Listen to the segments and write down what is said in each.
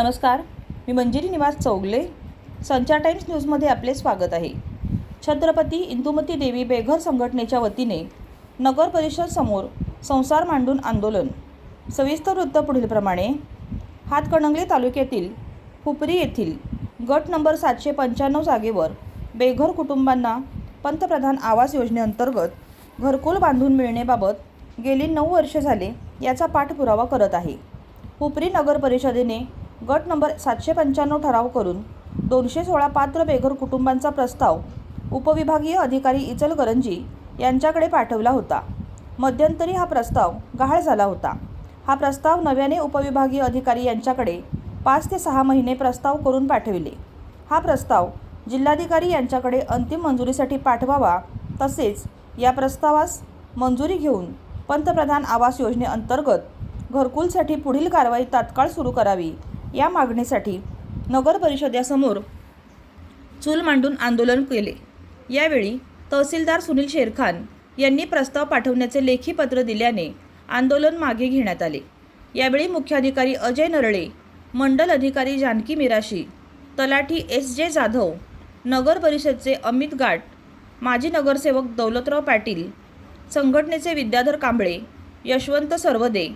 नमस्कार मी मंजिरी निवास चौगले संचार टाइम्स न्यूजमध्ये आपले स्वागत आहे. छत्रपती इंदुमती देवी बेघर संघटनेच्या वतीने नगर परिषद समोर संसार मांडून आंदोलन. सविस्तर वृत्त पुढीलप्रमाणे हातकणंगले तालुक्यातील हुपरी येथील गट नंबर सातशे पंच्याण्णव जागेवर बेघर कुटुंबांना पंतप्रधान आवास योजनेअंतर्गत घरकुल बांधून मिळण्याबाबत गेली नऊ वर्ष झाले याचा पाठपुरावा करत आहे. हुपरी नगर परिषदेने गट नंबर सातशे पंच्याण्णव ठराव करून दोनशे सोळा पात्र बेघर कुटुंबांचा प्रस्ताव उपविभागीय अधिकारी इचलकरंजी यांच्याकडे पाठवला होता. मध्यंतरी हा प्रस्ताव गहाळ झाला होता. हा प्रस्ताव नव्याने उपविभागीय अधिकारी यांच्याकडे पाच ते सहा महिने प्रस्ताव करून पाठविले. हा प्रस्ताव जिल्हाधिकारी यांच्याकडे अंतिम मंजुरीसाठी पाठवावा तसेच या प्रस्तावास मंजुरी घेऊन पंतप्रधान आवास योजनेअंतर्गत घरकुलसाठी पुढील कारवाई तात्काळ सुरू करावी या मागणीसाठी नगर परिषदेसमोर चूल मांडून आंदोलन केले. यावेळी तहसीलदार सुनील शेरखान यांनी प्रस्ताव पाठवण्याचे लेखी पत्र दिल्याने आंदोलन मागे घेण्यात आले. यावेळी मुख्याधिकारी अजय नरळे मंडल अधिकारी जानकी मिराशी तलाठी एस जे जाधव नगर परिषदचे अमित गाट माजी नगरसेवक दौलतराव पाटील संघटनेचे विद्याधर कांबळे यशवंत सर्वदे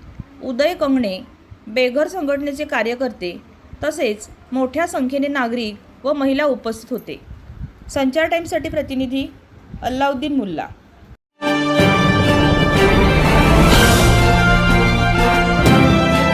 उदय कंगणे बेघर संघटनेचे कार्यकर्ते तसेच मोठ्या संख्येने नागरिक व महिला उपस्थित होते. संचार टाईमसाठी प्रतिनिधी अल्लाउद्दीन मुल्ला.